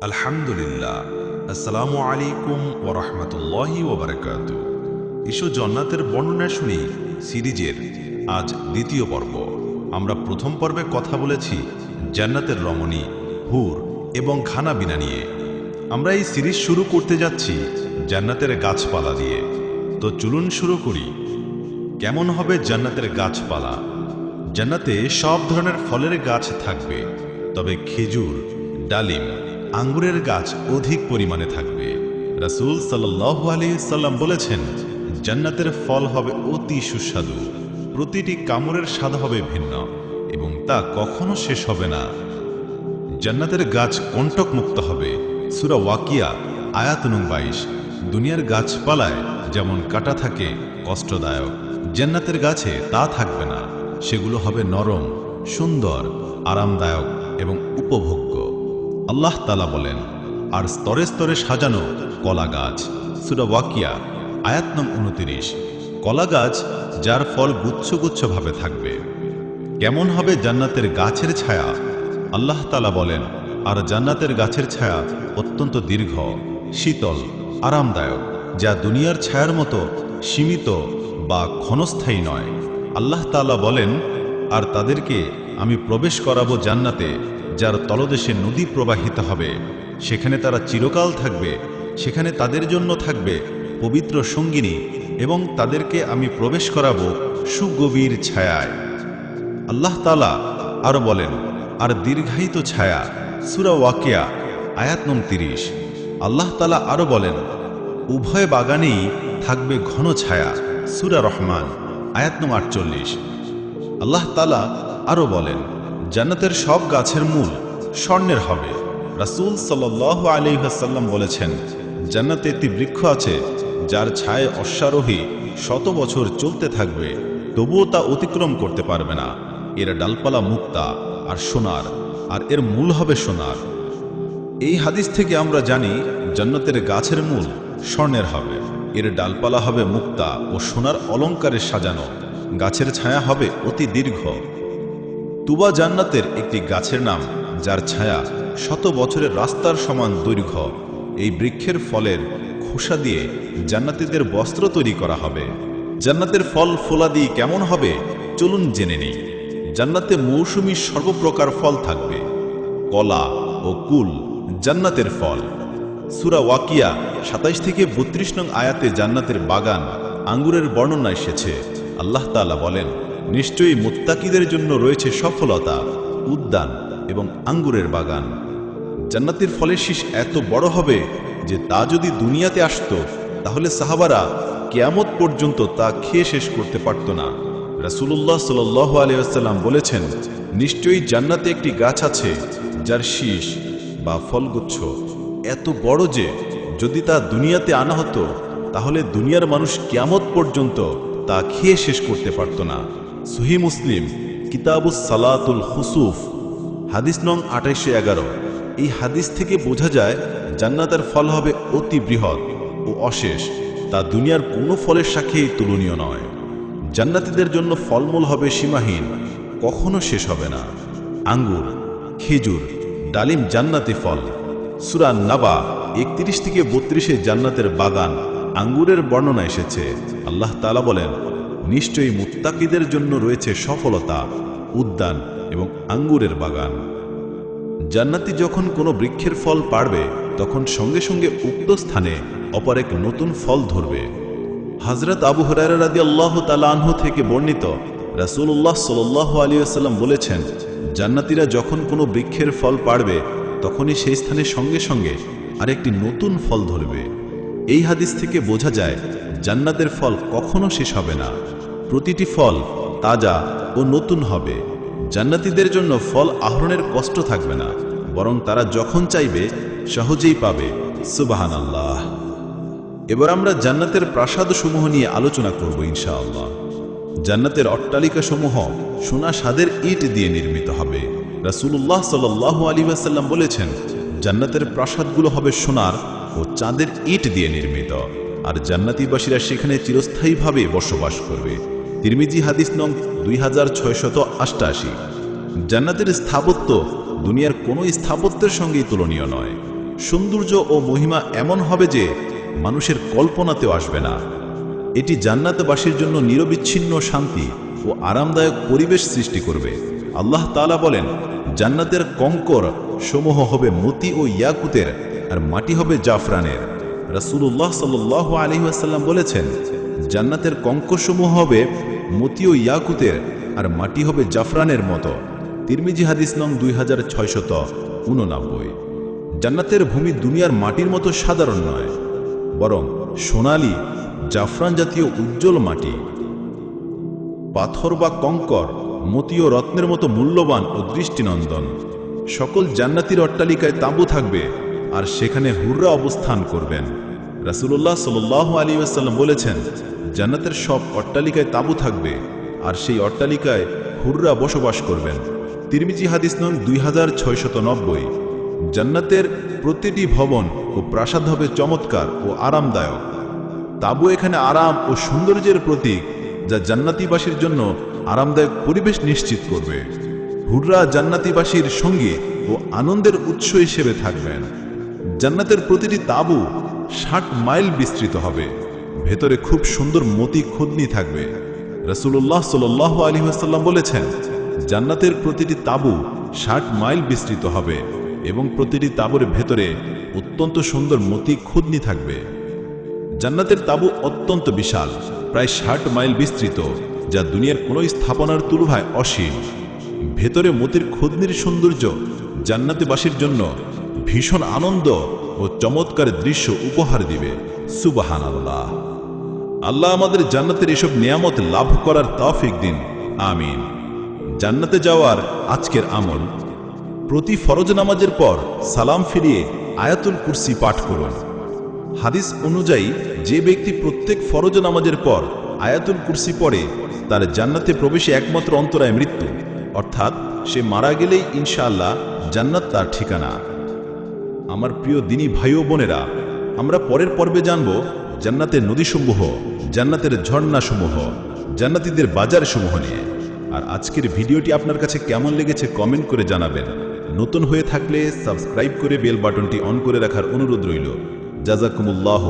আলহামদুলিল্লাহ। আসসালামু আলাইকুম ওরহমতুল্লাহি ওবরাকাত ইসু জন্নাতের বর্ণনা শুনি সিরিজের আজ দ্বিতীয় পর্ব। আমরা প্রথম পর্বে কথা বলেছি জান্নাতের রমণী, হুর এবং খানা বিনা নিয়ে। আমরা এই সিরিজ শুরু করতে যাচ্ছি জান্নাতের গাছপালা দিয়ে। তো চলুন শুরু করি। কেমন হবে জান্নাতের গাছপালা? জান্নাতে সব ধরনের ফলের গাছ থাকবে, তবে খেজুর, ডালিম আঙ্গুরের গাছ অধিক পরিমাণে থাকবে। রাসূল সাল্লাল্লাহু আলাইহি সাল্লাম বলেছেন, জান্নাতের ফল হবে অতি সুস্বাদু, প্রতিটি কামড়ের স্বাদ হবে ভিন্ন এবং তা কখনো শেষ হবে না। জান্নাতের গাছ কণ্টক মুক্ত হবে। সুরা ওয়াকিয়া, আয়াত বাইশ দুনিয়ার গাছপালায় যেমন কাটা থাকে, কষ্টদায়ক, জান্নাতের গাছে তা থাকবে না। সেগুলো হবে নরম, সুন্দর, আরামদায়ক এবং উপভোগ্য। আল্লাহ তালা বলেন, আর স্তরে স্তরে সাজানো কলা গাছ। সুরা ওয়াকিয়া, আয়াত উনতিরিশ। কলা গাছ যার ফল গুচ্ছ গুচ্ছভাবে থাকবে। কেমন হবে জান্নাতের গাছের ছায়া? আল্লাহ তালা বলেন, আর জান্নাতের গাছের ছায়া অত্যন্ত দীর্ঘ, শীতল, আরামদায়ক, যা দুনিয়ার ছায়ার মতো সীমিত বা ক্ষণস্থায়ী নয়। আল্লাহ তালা বলেন, আর তাদেরকে আমি প্রবেশ করাবো জান্নাতে যার তলদেশে নদী প্রবাহিত হবে, সেখানে তারা চিরকাল থাকবে, সেখানে তাদের জন্য থাকবে পবিত্র সঙ্গিনী এবং তাদেরকে আমি প্রবেশ করাবো সুগভীর ছায়ায়। আল্লাহ তালা আরও বলেন, আর দীর্ঘায়িত ছায়া। সুরা ওয়াকিয়া, আয়াত নম তিরিশ। আল্লাহ তালা আরও বলেন, উভয় বাগানেই থাকবে ঘন ছায়া। সুরা রহমান, আয়াত নম আটচল্লিশ। আল্লাহ তালা আরও বলেন জান্নাতের সব গাছের মূল স্বর্ণের হবে। রাসূল সাল্লাহ আলিহাসাল্লাম বলেছেন, জান্নাতে একটি বৃক্ষ আছে, যার ছায় অশ্বারোহী শত বছর চলতে থাকবে, তবুও তা অতিক্রম করতে পারবে না। এর ডালপালা মুক্তা আর সোনার, আর এর মূল হবে সোনার। এই হাদিস থেকে আমরা জানি, জান্নাতের গাছের মূল স্বর্ণের হবে। এর ডালপালা হবে মুক্তা ও সোনার অলঙ্কারে সাজানো। গাছের ছায়া হবে অতি দীর্ঘ। তুবা জান্নাতের একটি গাছের নাম, যার ছায়া শত বছরের রাস্তার সমান দৈর্ঘ্য। এই বৃক্ষের ফলের খোসা দিয়ে জান্নাতীদের বস্ত্র তৈরি করা হবে। জান্নাতের ফল ফোলাদি কেমন হবে, চলুন জেনে নিই। জান্নাতে মৌসুমি সর্বপ্রকার ফল থাকবে। কলা ও কুল জান্নাতের ফল। সুরা ওয়াকিয়া সাতাইশ থেকে বত্রিশ নং আয়াতে জান্নাতের বাগান আঙ্গুরের বর্ণনা এসেছে। আল্লাহ তাআলা বলেন নিশ্চয়ই মুত্তাকিদের জন্য রয়েছে সফলতা, উদ্যান এবং আঙ্গুরের বাগান। জান্নাতের ফলের শীষ এত বড় হবে যে তা যদি দুনিয়াতে আসতো, তাহলে সাহাবারা কেয়ামত পর্যন্ত তা খেয়ে শেষ করতে পারত না। রাসূলুল্লাহ সাল্লাহ আলিয়াল্লাম বলেছেন, নিশ্চয়ই জান্নাতে একটি গাছ আছে, যার শীষ বা ফলগুচ্ছ এত বড় যে যদি তা দুনিয়াতে আনা হতো, তাহলে দুনিয়ার মানুষ কেয়ামত পর্যন্ত তা খেয়ে শেষ করতে পারত না। সহি মুসলিম, কিতাবুস সালাতুল হুসুফ হাদিস নং আঠাইশে এগারো। এই হাদিস থেকে বোঝা যায়, জান্নাতের ফল হবে অতি বৃহৎ ও অশেষ, তা দুনিয়ার কোনো ফলের সাথেই তুলনীয় নয়। জান্নাতীদের জন্য ফলমূল হবে সীমাহীন, কখনো শেষ হবে না। আঙ্গুর, খেজুর, ডালিম জান্নাতি ফল। সুরান নাবা একত্রিশ থেকে বত্রিশে জান্নাতের বাগান আঙ্গুরের বর্ণনা এসেছে। আল্লাহ তালা বলেন নিশ্চয়ই মুত্তাকিদের জন্য রয়েছে সফলতা, উদ্যান এবং আঙ্গুরের বাগান। জান্নাতি যখন কোনো বৃক্ষের ফল পাড়বে, তখন সঙ্গে সঙ্গে উক্ত স্থানে অপর এক নতুন ফল ধরবে। হজরত আবু হরারা আল্লাহ তালাহ থেকে বর্ণিত রাসুল্লাহ সাল্লাহ আলিয়াল্লাম বলেছেন, জান্নাতিরা যখন কোনো বৃক্ষের ফল পাড়বে, তখনই সেই স্থানে সঙ্গে সঙ্গে আরেকটি নতুন ফল ধরবে। এই হাদিস থেকে বোঝা যায়, জান্নাতের ফল কখনো শেষ হবে না। প্রতিটি ফল তাজা ও নতুন হবে। জান্নাতীদের জন্য ফল আহরণের কষ্ট থাকবে না, বরং তারা যখন চাইবে, সহজেই পাবে। সুবাহান আল্লাহ এবার আমরা জান্নাতের প্রাসাদ সমূহ নিয়ে আলোচনা করব ইনশাআল্লাহ। জান্নাতের অট্টালিকা সমূহ সোনা সাদের ইট দিয়ে নির্মিত হবে। রাসূলুল্লাহ সাল্লাল্লাহু আলাইহি ওয়াসাল্লাম বলেছেন, জান্নাতের প্রাসাদগুলো হবে সোনার ও চাঁদের ইট দিয়ে নির্মিত, আর জান্নাতিবাসীরা সেখানে চিরস্থায়ীভাবে বসবাস করবে। তিরমিজি হাদিস নং দুই হাজার ছয়শত অষ্টাশি জান্নাতের স্থাপত্য দুনিয়ার কোনো স্থাপত্যের সঙ্গেই তুলনীয় নয়। সৌন্দর্য ও মহিমা এমন হবে যে মানুষের কল্পনাতেও আসবে না। এটি জান্নাতবাসীর জন্য নিরবিচ্ছিন্ন শান্তি ও আরামদায়ক পরিবেশ সৃষ্টি করবে। আল্লাহ তাআলা বলেন, জান্নাতের কঙ্কর সমূহ হবে মতি ও ইয়াকুতের আর মাটি হবে জাফরানের। রাসূলুল্লাহ সাল্লাল্লাহু আলাইহি ওয়াসাল্লাম বলেছেন, জান্নাতের কঙ্করসমূহ হবে মতি ও ইয়াকুতের আর মাটি হবে জাফরানের মতো। তিরমিজি হাদিস নং দুই হাজার ছয়শত উননব্বই। জান্নাতের ভূমি দুনিয়ার মাটির মতো সাধারণ নয়, বরং সোনালি, জাফরান জাতীয় উজ্জ্বল মাটি। পাথর বা কঙ্কর মতি ও রত্নের মতো মূল্যবান ও দৃষ্টিনন্দন। সকল জান্নাতির অট্টালিকায় তাঁবু থাকবে আর সেখানে হুররা অবস্থান করবেন। রাসূলুল্লাহ সাল্লাল্লাহু আলাইহি ওয়াসাল্লাম বলেছেন জান্নাতের সব অট্টালিকায় তাঁবু থাকবে, আর সেই অট্টালিকায় হুররা বসবাস করবেন। তিরমিজি হাদিস নং দুই হাজার জান্নাতের প্রতিটি ভবন ও প্রাসাদ হবে চমৎকার ও আরামদায়ক। তাবু এখানে আরাম ও সৌন্দর্যের প্রতীক, যা জান্নাতিবাসীর জন্য আরামদায়ক পরিবেশ নিশ্চিত করবে। হুররা জান্নাতিবাসীর সঙ্গে ও আনন্দের উৎস হিসেবে থাকবেন। জান্নাতের প্রতিটি তাবু ষাট মাইল বিস্তৃত হবে। ভেতরে খুব সুন্দর মতি খুদনি থাকবে। রসুল্লাহ সাল আলী আসাল্লাম বলেছেন, জান্নাতের প্রতিটি তাবু ষাট মাইল বিস্তৃত হবে এবং প্রতিটি তাবুর ভেতরে অত্যন্ত সুন্দর মতি খুদনি থাকবে। জান্নাতের তাবু অত্যন্ত বিশাল, প্রায় ষাট মাইল বিস্তৃত, যা দুনিয়ার কোনো স্থাপনার তুলনায় অসীম। ভেতরে মতির খুদনির সৌন্দর্য জান্নাতিবাসীর জন্য ভীষণ আনন্দ ও চমৎকার দৃশ্য উপহার দিবে। সুবাহান আল্লাহ আল্লাহ আমাদের জান্নাতের এসব নিয়ামত লাভ করার তৌফিক দিন। আমিন। জান্নাতে যাওয়ার আজকের আমল, প্রতি ফরজ নামাজের পর সালাম ফিরিয়ে আয়াতুল কুরসি পাঠ করুন। হাদিস অনুযায়ী, যে ব্যক্তি প্রত্যেক ফরজ নামাজের পর আয়াতুল কুরসি পড়ে, তার জান্নাতে প্রবেশে একমাত্র অন্তরায় মৃত্যু। অর্থাৎ, সে মারা গেলেই ইনশাআল্লাহ জান্নাত তার ঠিকানা। আমার প্রিয় দিনী ভাই ও বোনেরা, আমরা পরের পর্বে জানব জান্নাতের নদীসমূহ, জান্নাতের ঝর্ণাসমূহ, জান্নাতীদের বাজারসমূহ নিয়ে। আর আজকের ভিডিওটি আপনার কাছে কেমন লেগেছে কমেন্ট করে জানাবেন। নতুন হয়ে থাকলে সাবস্ক্রাইব করে বেল বাটনটি অন করে রাখার অনুরোধ রইল। জাজাকুমুল্লাহ